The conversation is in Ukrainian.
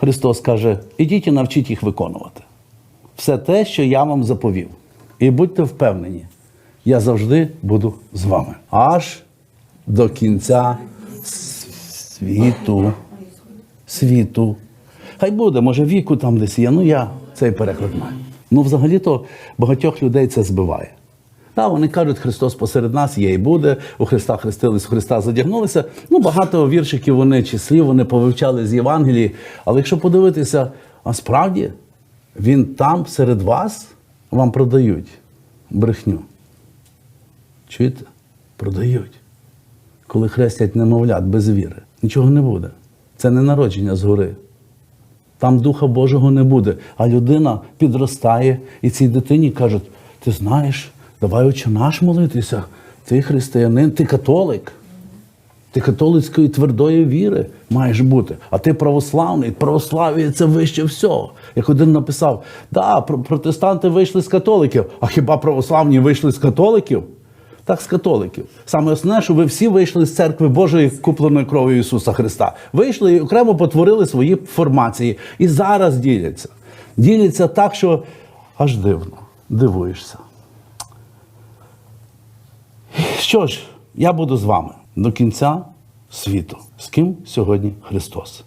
Христос каже: ідіть і навчіть їх виконувати. Все те, що я вам заповів. І будьте впевнені, я завжди буду з вами. Аж до кінця світу. Світу. Хай буде, може, віку там десь є. Ну я цей переклад маю. Ну, взагалі-то багатьох людей це збиває. Та, вони кажуть, Христос посеред нас є і буде, у Христа хрестились, у Христа задягнулися. Ну, багато віршиків вони чи слів вони повивчали з Євангелії. Але якщо подивитися, а справді він там серед вас вам продають брехню. Чуєте? Продають. Коли хрестять немовлят без віри. Нічого не буде. Це не народження згори. Там Духа Божого не буде. А людина підростає, і цій дитині кажуть: ти знаєш, давай отче наш молитися. Ти християнин, ти католик. Ти католицької твердої віри маєш бути, а ти православний, православ'я це вище всього. Як один написав: да, про- протестанти вийшли з католиків, а хіба православні вийшли з католиків? Так, з католиків. Саме основне, що ви всі вийшли з церкви Божої, купленої кров'ю Ісуса Христа. Вийшли і окремо потворили свої формації. І зараз діляться. Діляться так, що аж дивно, дивуєшся. Що ж, я буду з вами до кінця світу. З ким сьогодні Христос?